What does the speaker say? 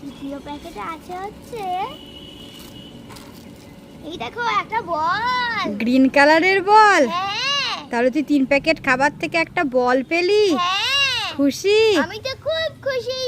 তৃতীয় প্যাকেটে আছে হচ্ছে? এই দেখো একটা বল। গ্রিন কালারের বল? হ্যাঁ। তাহলে তুই তিন প্যাকেট খাবার থেকে একটা বল পেলি? হ্যাঁ। খুশি? আমি তো খুব খুশি।